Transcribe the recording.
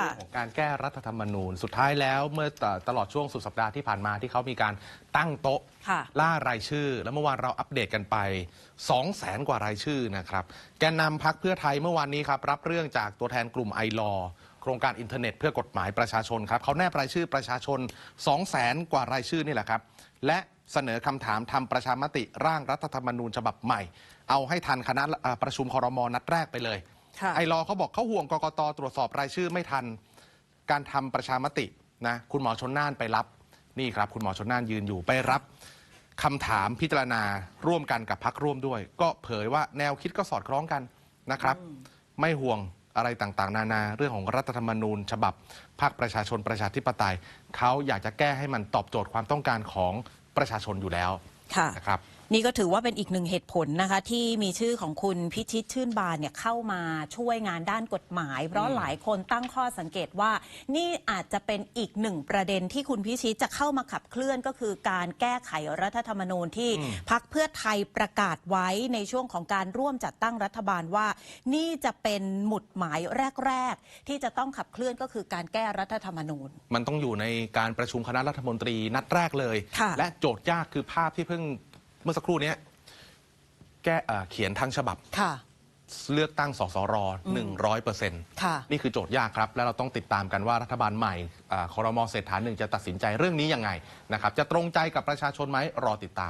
ค่ะเรื่องของการแก้รัฐธรรมนูญ สุดท้ายแล้วเมื่อตตลอดช่วงสุดสัปดาห์ที่ผ่านมาที่เขามีการตั้งโต๊ะค่ะล่ารายชื่อ แล้วเมื่อวานเราอัปเดตกันไป 2 0 0แสนกว่ารายชื่อนะครับ แกนนำพักเพื่อไทยเมื่อวานนี้ครับรับเรื่องจากตัวแทนกลุ่มไอรอโครงการอินเทอร์เน็ตเพื่อกฎหมายประชาชนครับเขาแนบรายชื่อประชาชน 2 0 0แสนกว่ารายชื่อนี่แหละครับ และเสนอคำถามทำประชามติร่างรัฐธรรมนูญฉบับใหม่ เอาให้ทันคณะเอ่อประชุมคอรมอนัดแรกไปเลยค่ะ ไอรอว์เขาบอกเขาห่วงกกตตรวจสอบรายชื่อไม่ทัน การทำประชามตินะคุณหมอชนน่านไปรับ นี่ครับ คุณหมอชนน่านยืนอยู่ไปรับคำถามพิจารณาร่วมกันกับพักร่วมด้วย ก็เผยว่าแนวคิดก็สอดคล้องกันนะครับ ไม่ห่วงอะไรต่างๆ นานา เรื่องของรัฐธรรมนูญ ฉบับภาคประชาชนประชาธิปไตยเขาอยากจะแก้ให้มันตอบโจทย์ความต้องการของประชาชนอยู่แล้วค่ะนะครับ นี่ก็ถือว่าเป็นอีกหนึ่งเหตุผลนะคะ ที่มีชื่อของคุณพิชิตชื่นบานเนี่ยเข้ามาช่วยงานด้านกฎหมาย เพราะหลายคนตั้งข้อสังเกตว่า นี่อาจจะเป็นอีกหนึ่งประเด็นที่คุณพิชิตจะเข้ามาขับเคลื่อนก็คือการแก้ไขรัฐธรรมนูญที่พักเพื่อไทยประกาศไว้ในช่วงของการร่วมจัดตั้งรัฐบาลว่า นี่จะเป็นหมุดหมายแรก ๆ ที่จะต้องขับเคลื่อนก็คือการแก้รัฐธรรมนูญ มันต้องอยู่ในการประชุมคณะรัฐมนตรีนัดแรกเลยค่ะและโจทย์ยากคือภาพที่เพิ่ง เมื่อสักครู่เนี้ยแก้เอ่อเขียนทั้งฉบับ ค่ะ เลือกตั้งสสรหนึ่งร้อยเปอร์เซ็นต์ค่ะ นี่คือโจทย์ยากครับ แล้วเราต้องติดตามกันว่ารัฐบาลใหม่อาคอรมอเศรษฐาหนึ่งจะตัดสินใจเรื่องนี้ยังไงนะครับ จะตรงใจกับประชาชนไหมรอติดตาม